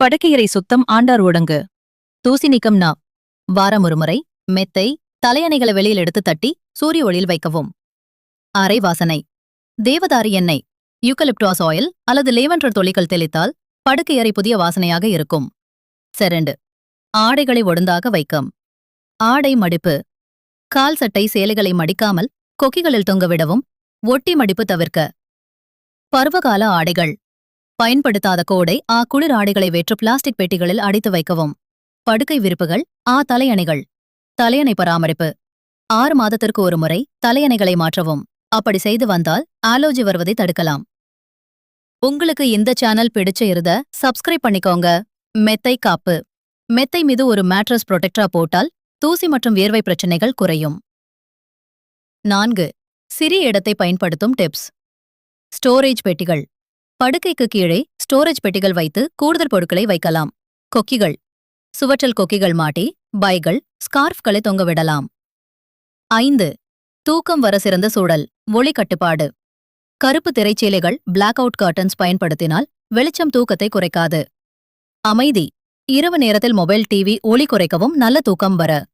படுக்கையறை சுத்தம் ஆண்டார் ஒடுங்கு. தூசி நீக்கம் நா. வாரம் ஒருமுறை மெத்தை தலையணைகளை வெளியில் எடுத்து தட்டி சூரிய ஒளியில் வைக்கவும். அரை வாசனை. தேவதாரி எண்ணெய். யூக்கலிப்டாஸ் ஆயில் அல்லது லேவெண்டர் தொலிகள் தெளித்தால் படுக்கையறை புதிய வாசனையாக இருக்கும். செரண்டு. ஆடைகளை ஒடுந்தாக வைக்கும். ஆடை மடிப்பு. கால் சட்டை சேலைகளை மடிக்காமல் கொக்கிகளில் தொங்கவிடவும் ஒட்டி மடிப்பு தவிர்க்க. பருவகால ஆடைகள். பயன்படுத்தாத கோடை ஆ குளிர் ஆடைகளை வேற்று பிளாஸ்டிக் பெட்டிகளில் அடைத்து வைக்கவும். படுக்கை விரிப்புகள் ஆ தலையணைகள். தலையணை பராமரிப்பு. ஆறு மாதத்திற்கு ஒரு முறை தலையணைகளை மாற்றவும். அப்படி செய்து வந்தால் ஆலோஜி வருவதை தடுக்கலாம். உங்களுக்கு இந்த சேனல் பிடிச்ச இருத சப்ஸ்கிரைப் பண்ணிக்கோங்க. மெத்தை காப்பு. மெத்தை மீது ஒரு மேட்ரஸ் ப்ரொடெக்டரா போட்டால் தூசி மற்றும் வியர்வை பிரச்சனைகள் குறையும். நான்கு. சிறிய இடத்தை பயன்படுத்தும் டிப்ஸ். ஸ்டோரேஜ் பெட்டிகள். படுக்கைக்கு கீழே ஸ்டோரேஜ் பெட்டிகள் வைத்து கூடுதல் பொருட்களை வைக்கலாம். கொக்கிகள். சுவற்றல் கொக்கிகள் மாட்டி பைகள் ஸ்கார்ஃப்களை தொங்கவிடலாம் ஐந்து. தூக்கம் வர சிறந்த சூழல் ஒளி கட்டுப்பாடு. கருப்பு திரைச்சீலைகள் பிளாக் அவுட் கர்டன்ஸ் பயன்படுத்தினால் வெளிச்சம் தூக்கத்தை குறைக்காது. அமைதி. இரவு நேரத்தில் மொபைல் டிவி ஒளி குறைக்கவும் நல்ல தூக்கம் வர.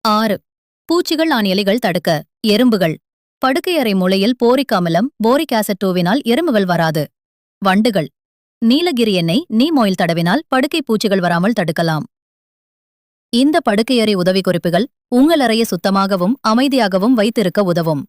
ஆறு. பூச்சிகள் ஆணியலிகள் எலிகள் தடுக்க எறும்புகள். படுக்கையறை மூலையில் போரிக் அமிலம் போரிக் ஆசட்டூவினால் எறும்புகள் வராது. வண்டுகள். நீலகிரி எண்ணெய் நீமோயில் தடவினால் படுக்கை பூச்சிகள் வராமல் தடுக்கலாம். இந்த படுக்கையறை உதவிக்குறிப்புகள் உங்கள் அறையை சுத்தமாகவும் அமைதியாகவும் வைத்திருக்க உதவும்.